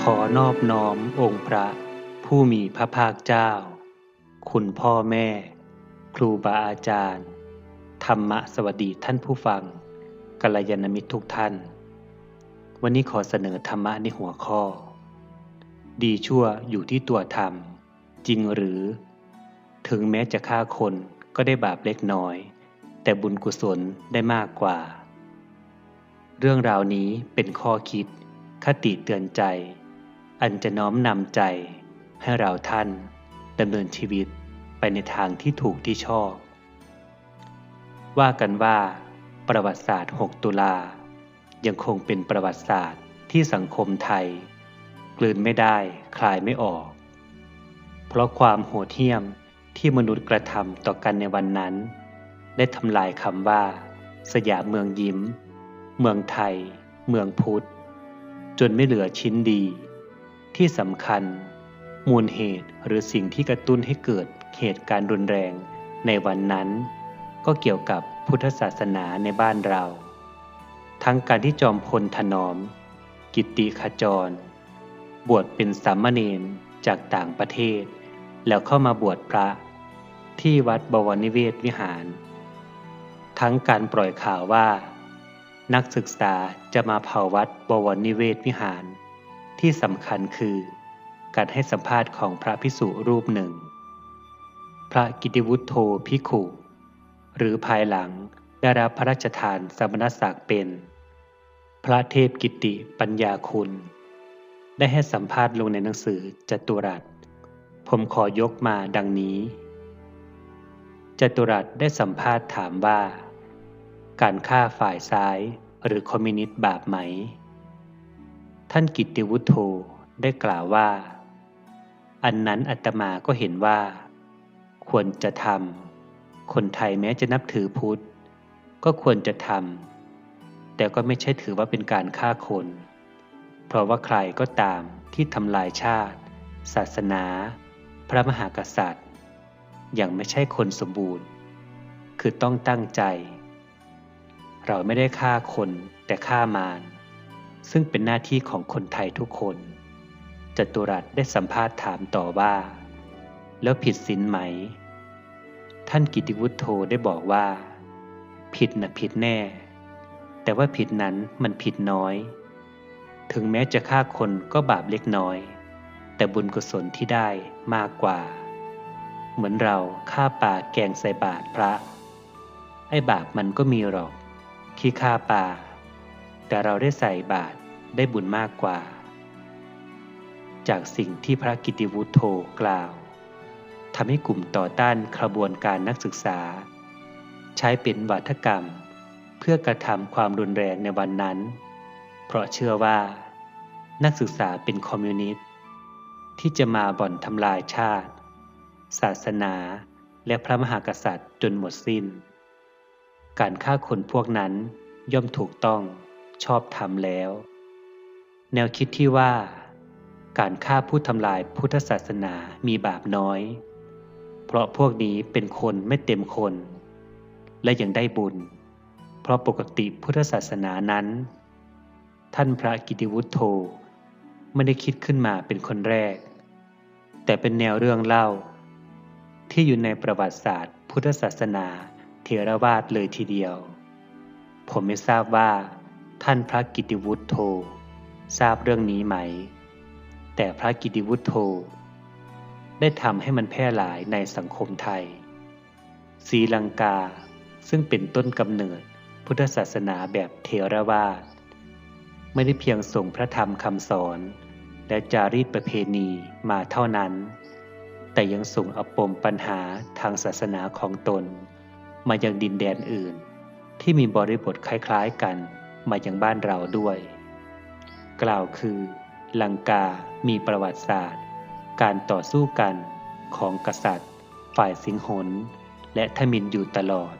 ขอนอบน้อมองค์พระผู้มีพระภาคเจ้า คุณพ่อแม่ ครูบาอาจารย์ ธรรมะสวัสดีท่านผู้ฟังกัลยาณมิตรทุกท่าน วันนี้ขอเสนอธรรมะในหัวข้อ ดีชั่วอยู่ที่ตัวธรรม จริงหรือ ถึงแม้จะฆ่าคนก็ได้บาปเล็กน้อย แต่บุญกุศลได้มากกว่า เรื่องราวนี้เป็นข้อคิดคติเตือนใจ อันจะน้อมนำใจ ให้เราท่านดำเนินชีวิตไปในทางที่ถูกที่ชอบ ว่ากันว่าประวัติศาสตร์ 6 ตุลา ยังคงเป็นประวัติศาสตร์ที่สังคมไทย กลืนไม่ได้คลายไม่ออก เพราะความโหดเหี้ยมที่มนุษย์กระทำต่อกันในวันนั้น ได้ทำลายคำว่า สยามเมืองยิ้ม เมืองไทย เมืองพุทธ จนไม่เหลือชิ้นดี ที่สำคัญ มูลเหตุหรือสิ่งที่กระตุ้นให้เกิดเหตุการณ์รุนแรงในวันนั้น ก็เกี่ยวกับพุทธศาสนาในบ้านเรา ทั้งการที่จอมพลถนอม กิตติขจร บวชเป็นสามเณรจากต่างประเทศ แล้วเข้ามาบวชพระที่วัดบวรนิเวศวิหาร ทั้งการปล่อยข่าวว่า นักศึกษาจะมาเผาวัดบวรนิเวศวิหาร ที่สำคัญคือ การให้สัมภาษณ์ของพระพิสุรูปหนึ่ง พระกิติวุฒโธพิขุหรือภายหลังได้รับพระราชทานสมณศักดิ์เป็น พระเทพกิติปัญญาคุณ ได้ให้สัมภาษณ์ลงในหนังสือจตุรัส ผมขอยกมาดังนี้ จตุรัสได้สัมภาษณ์ถามว่า การฆ่าฝ่ายซ้ายหรือคอมมิวนิสต์บาปไหม ท่านกิติวุฒโธได้กล่าวว่า อันนั้นอาตมาก็เห็นว่า ควรจะทำคนไทยแม้จะนับถือพุทธ ก็ควรจะทำแต่ก็ไม่ใช่ถือว่าเป็นการฆ่าคน เพราะว่าใครก็ตามที่ทำลายชาติ ศาสนา พระมหากษัตริย์ อย่างไม่ใช่คนสมบูรณ์ คือต้องตั้งใจ เราไม่ได้ฆ่าคนแต่ฆ่ามาร ซึ่งเป็นหน้าที่ของคนไทยทุกคน จตุรัสได้สัมภาษณ์ถามต่อว่า แล้วผิดศีลไหม ท่านกิติวุฒโธได้บอกว่า ผิดนะผิดแน่ แต่ว่าผิดนั้นมันผิดน้อย ถึงแม้จะฆ่าคนก็บาปเล็กน้อย แต่บุญกุศลที่ได้มากกว่า เหมือนเราฆ่าป่าแกงใส่บาตรพระ ไอ้บาปมันก็มีหรอกขี้ฆ่าป่าแต่เราได้ใส่บาตร ได้บุญมากกว่า จากสิ่งที่พระกิติวุฒโธกล่าวทำให้กลุ่มต่อต้านขบวนการนักศึกษา ใช้เป็นวัฒกรรม เพื่อกระทำความรุนแรงในวันนั้น เพราะเชื่อว่า นักศึกษาเป็นคอมมิวนิสต์ที่จะมาบ่อนทำลายชาติ ศาสนาและพระมหากษัตริย์จนหมดสิ้น การฆ่าคนพวกนั้นย่อมถูกต้องชอบธรรมแล้ว แนวคิดที่ว่า การฆ่าผู้ทำลายพุทธศาสนามีบาปน้อย เพราะพวกนี้เป็นคนไม่เต็มคน และยังได้บุญ เพราะปกติพุทธศาสนานั้น ท่านพระกิติวุฒโธไม่ได้คิดขึ้นมาเป็นคนแรก แต่เป็นแนวเรื่องเล่า ที่อยู่ในประวัติศาสตร์ พุทธศาสนาเทรวาสเลยทีเดียว ผมไม่ทราบว่า ท่านพระกิติวุฒโธ ทราบเรื่องนี้ไหม แต่พระกิติวุฒโธได้ทำให้มันแพร่หลายในสังคมไทยศรีลังกาซึ่งเป็นต้นกำเนิดพุทธศาสนาแบบเทรวาสไม่ได้เพียงส่งพระธรรมคำสอน และจารีตประเพณีมาเท่านั้น แต่ยังส่งอปมปัญหาทางศาสนาของตน มายังดินแดนอื่น ที่มีบริบทคล้ายๆกันมายังบ้านเราด้วย กล่าวคือ ลังกามีประวัติศาสตร์ การต่อสู้กันของกษัตริย์ ฝ่ายสิงหน และทมินอยู่ตลอด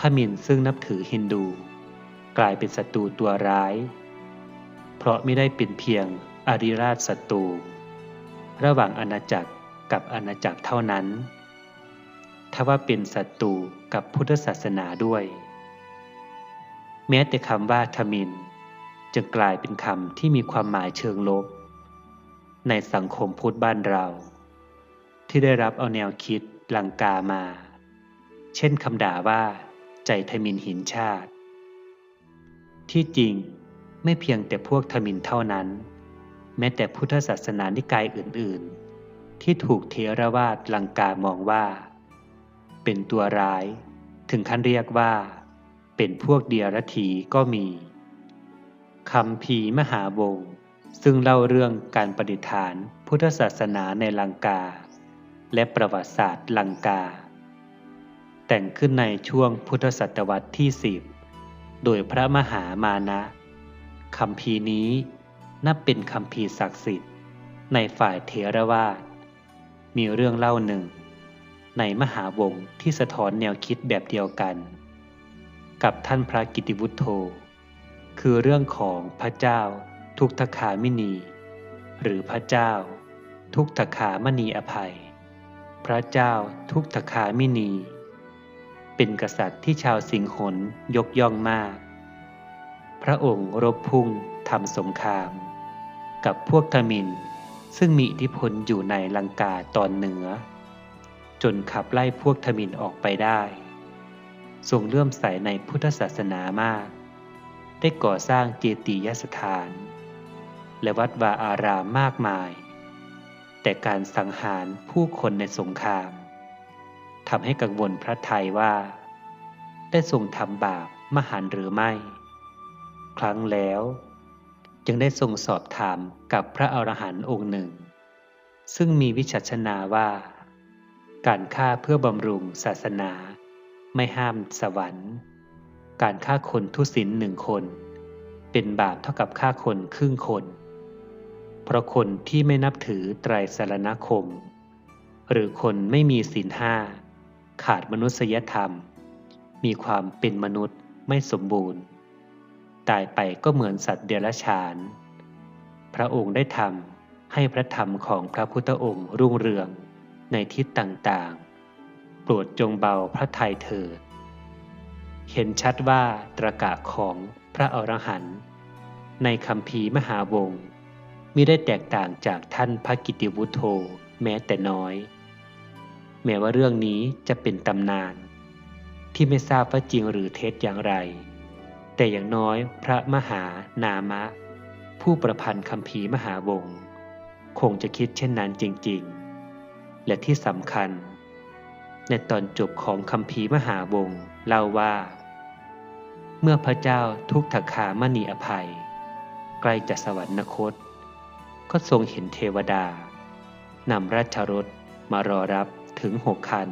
ทมินซึ่งนับถือฮินดู กลายเป็นศัตรูตัวร้าย เพราะไม่ได้เป็นเพียงอริราชศัตรูระหว่างอาณาจักรกับอาณาจักรเท่านั้นทว่าเป็นศัตรูกับพุทธศาสนาด้วย แม้แต่คำว่าทมิน จึงกลายเป็นคำที่มีความหมายเชิงลบ ในสังคมพุทธบ้านเรา ที่ได้รับเอาแนวคิดลังกามา เช่นคำด่าว่า ใจทมินหินชาติ ที่จริงไม่เพียงแต่พวกทมินเท่านั้น แม้แต่พุทธศาสนานิกายอื่น ๆ ที่ถูกเทรวาสลังกามองว่า เป็นตัวร้าย ถึงขั้นเรียกว่า เป็นพวกเดียรถีก็มี คำพีมหาวงซึ่งเล่าเรื่องการประดิฐานพุทธศาสนาในลังกา และประวัติศาสตร์ลังกา แต่งขึ้นในช่วงพุทธศตวรรษที่สิบโดยพระมหามานะคำพีนี้นับเป็นคำพีศักดิ์สิทธิ์ ในฝ่ายเทรวาสมีเรื่องเล่าหนึ่ง ในมหาวงที่สะท้อนแนวคิดแบบเดียวกัน กับท่านพระกิติวุฒโธ คือเรื่องของพระเจ้า ทุกทคามินี หรือพระเจ้า ทุกทคามณีอภัย พระเจ้าทุกทคามินี เป็นกษัตริย์ที่ชาวสิงหนยกย่องมาก พระองค์รบพุ่งทำสงคราม กับพวกทมินซึ่งมีอิทธิพลอยู่ในลังกาตอนเหนือ จนขับไล่พวกทมินออกไปได้ ทรงเลื่อมใสในพุทธศาสนามาก ได้ก่อสร้างเจตียสถาน และวัดวาอารามมากมาย แต่การสังหารผู้คนในสงครามทำให้กังวลพระไทยว่า ได้ทรงทำบาปมหันหรือไม่ ครั้งแล้ว จึงได้ทรงสอบถามกับพระอรหันต์องค์หนึ่ง ซึ่งมีวิชัชนาว่า การฆ่าเพื่อบำรุงศาสนาไม่ห้ามสวรรค์ การฆ่าคนทุศินหนึ่งคน เป็นบาปเท่ากับฆ่าคนครึ่งคน เพราะคนที่ไม่นับถือไตรสารณคม หรือคนไม่มีศีลห้าขาดมนุษยธรรม มีความเป็นมนุษย์ไม่สมบูรณ์ ตายไปก็เหมือนสัตว์เดรัจฉาน พระองค์ได้ทำให้พระธรรมของพระพุทธองค์รุ่งเรืองในทิศต่างๆ โปรดจงเบาพระทัยเถิด เห็นชัดว่าตรกะของพระอรหันต์ในคำพีมหาวงมิได้แตกต่างจากท่านพระกิติวุฒโธแม้แต่น้อย แม้ว่าเรื่องนี้จะเป็นตำนาน ที่ไม่ทราบว่าจริงหรือเท็จอย่างไร แต่อย่างน้อยพระมหานามะ ผู้ประพันธ์คำพีมหาวงคงจะคิดเช่นนั้นจริง ๆ และที่สำคัญ ในตอนจบของคำพีมหาวงเล่าว่า เมื่อพระเจ้าทุกถคามณีอภัย ใกล้จะสวรรคต ก็ทรงเห็นเทวดานำราชรถมารอรับถึงหกคัน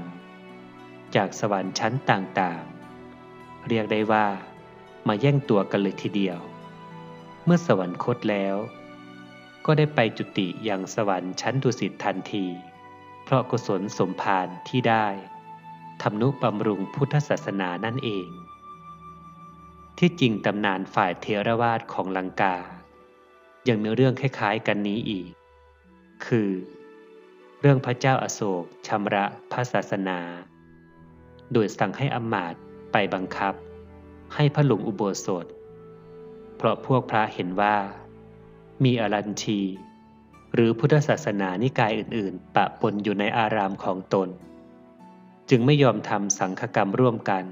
จากสวรรค์ชั้นต่างๆ เรียกได้ว่ามาแย่งตัวกันเลยทีเดียว เมื่อสวรรคตแล้ว ก็ได้ไปจุติอยังสวรรค์ชั้นดุสิตทันที เพราะกุศลสมภารที่ได้ทำนุบำรุงพุทธศาสนานั่นเอง ที่จริงตำนานฝ่ายเทรวาสของลังกา ยังมีเรื่องคล้ายๆกันนี้อีก คือ เรื่องพระเจ้าอาโศกชำระพระศาสนา โดยสั่งให้อมาตไปบังคับ ให้พระหลวงอุโบสถ เพราะพวกพระเห็นว่า มีอรัญชี หรือพุทธศาสนานิกายอื่นๆ ปะปนอยู่ในอารามของตน จึงไม่ยอมทำสังฆกรรมร่วมกัน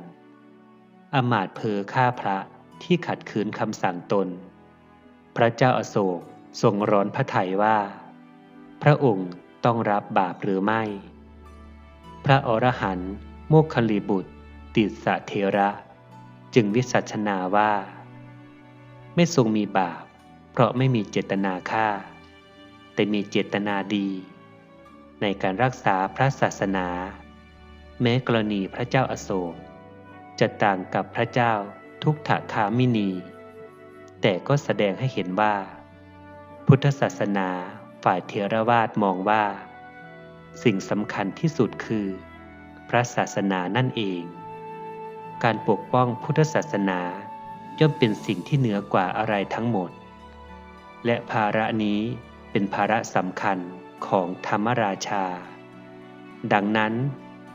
อมาตเพอฆ่าพระที่ขัดขืนคำสั่งตน พระเจ้าอาโศกทรงร้อนพระทัยว่า พระองค์ต้องรับบาปหรือไม่ พระอรหันต์โมคคลีบุตร ติสะเทระ จึงวิสัชนาว่า ไม่ทรงมีบาป เพราะไม่มีเจตนาฆ่า แต่มีเจตนาดี ในการรักษาพระศาสนา แม้กรณีพระเจ้าอาโศก จะต่างกับพระเจ้าทุกถาคามินี แต่ก็แสดงให้เห็นว่า พุทธศาสนาฝ่ายเทรวาสมองว่า สิ่งสำคัญที่สุดคือ พระศาสนานั่นเอง การปกป้องพุทธศาสนาย่อมเป็นสิ่งที่เหนือกว่าอะไรทั้งหมด และภาระนี้เป็นภาระสำคัญของธรรมราชา ดังนั้น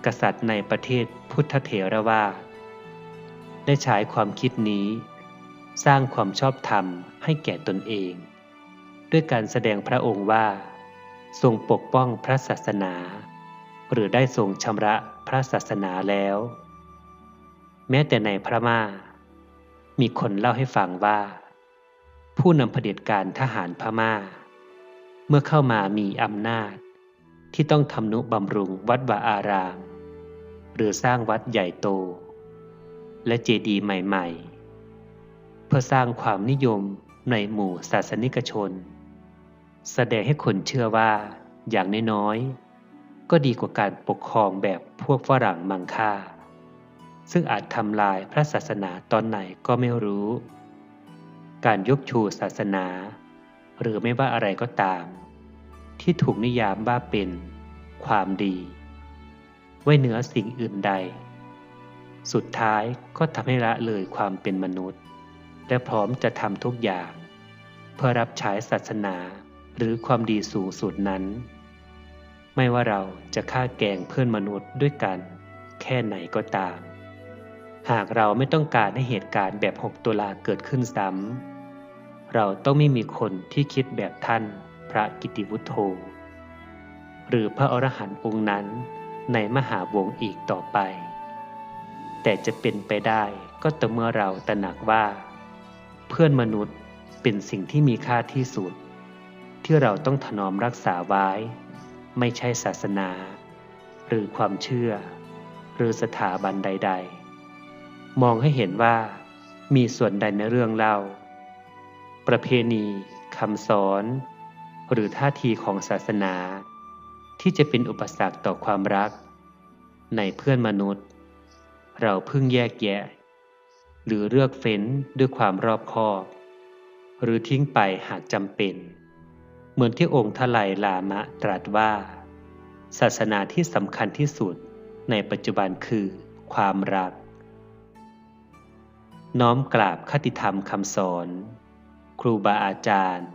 กษัตริย์ในประเทศพุทธเถรวาส ได้ใช้ความคิดนี้ สร้างความชอบธรรมให้แก่ตนเอง ด้วยการแสดงพระองค์ว่า ทรงปกป้องพระศาสนา หรือได้ทรงชำระพระศาสนาแล้ว แม้แต่ในพระมามีคนเล่าให้ฟังว่า ผู้นำเผด็จการทหารพมา่า เมื่อเข้ามามีอำนาจ ที่ต้องทำนุบำรุงวัดวาอาราม หรือสร้างวัดใหญ่โต และเจดีย์ใหม่ๆ เพื่อสร้างความนิยมในหมู่ศาสนิกชน แสดงให้คนเชื่อว่าอย่างน้อยๆ ก็ดีกว่าการปกครองแบบพวกฝรั่งมังค่า ซึ่งอาจทำลายพระศาสนาตอนไหนก็ไม่รู้ การยกชูศาสนา หรือไม่ว่าอะไรก็ตาม ที่ถูกนิยามว่าเป็นความดี ไว้เหนือสิ่งอื่นใด สุดท้ายก็ทำให้ละเลยความเป็นมนุษย์ และพร้อมจะทำทุกอย่าง เพื่อรับใช้ศาสนาหรือความดีสูงสุดนั้น ไม่ว่าเราจะฆ่าแกงเพื่อนมนุษย์ด้วยกัน แค่ไหนก็ตาม หากเราไม่ต้องการให้เหตุการณ์แบบ 6 ตุลาเกิดขึ้นซ้ำเราต้องไม่มีคนที่คิดแบบท่านพระกิติวุฒโธ หรือพระอรหันต์องค์นั้นในมหาวงอีกต่อไป แต่จะเป็นไปได้ก็ต่อเมื่อเราตระหนักว่า เพื่อนมนุษย์เป็นสิ่งที่มีค่าที่สุด ที่เราต้องถนอมรักษาไว้ ไม่ใช่ศาสนา หรือความเชื่อ หรือสถาบันใด ๆ มองให้เห็นว่ามีส่วนใดในเรื่องเล่า ประเพณีคำสอน หรือท่าทีของศาสนา ที่จะเป็นอุปสรรคต่อความรัก ในเพื่อนมนุษย์ เราพึ่งแยกแยะ หรือเลือกเฟ้นด้วยความรอบคอบหรือทิ้งไปหากจำเป็น เหมือนที่องค์ทลายลามะตรัสว่า ศาสนาที่สำคัญที่สุดในปัจจุบันคือความรัก น้อมกราบคติธรรมคำสอน ครูบาอาจารย์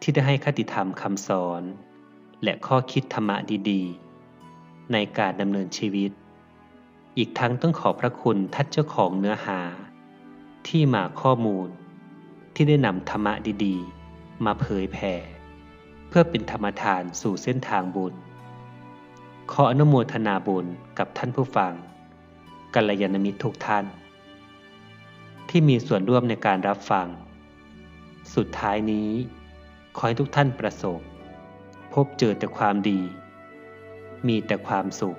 ที่ได้ให้คติธรรมคำสอน และข้อคิดธรรมะดีๆ ในการดำเนินชีวิต อีกทั้งต้องขอพระคุณทัดเจ้าของเนื้อหา ที่มาข้อมูล ที่ได้นำธรรมะดีๆ มาเผยแผ่ เพื่อเป็นธรรมทานสู่เส้นทางบุญ ขออนุโมทนาบุญกับท่านผู้ฟังกัลยาณมิตรทุกท่าน ที่มีส่วนร่วมในการรับฟัง สุดท้ายนี้ ขอให้ทุกท่านประสบ พบเจอแต่ความดี มีแต่ความสุข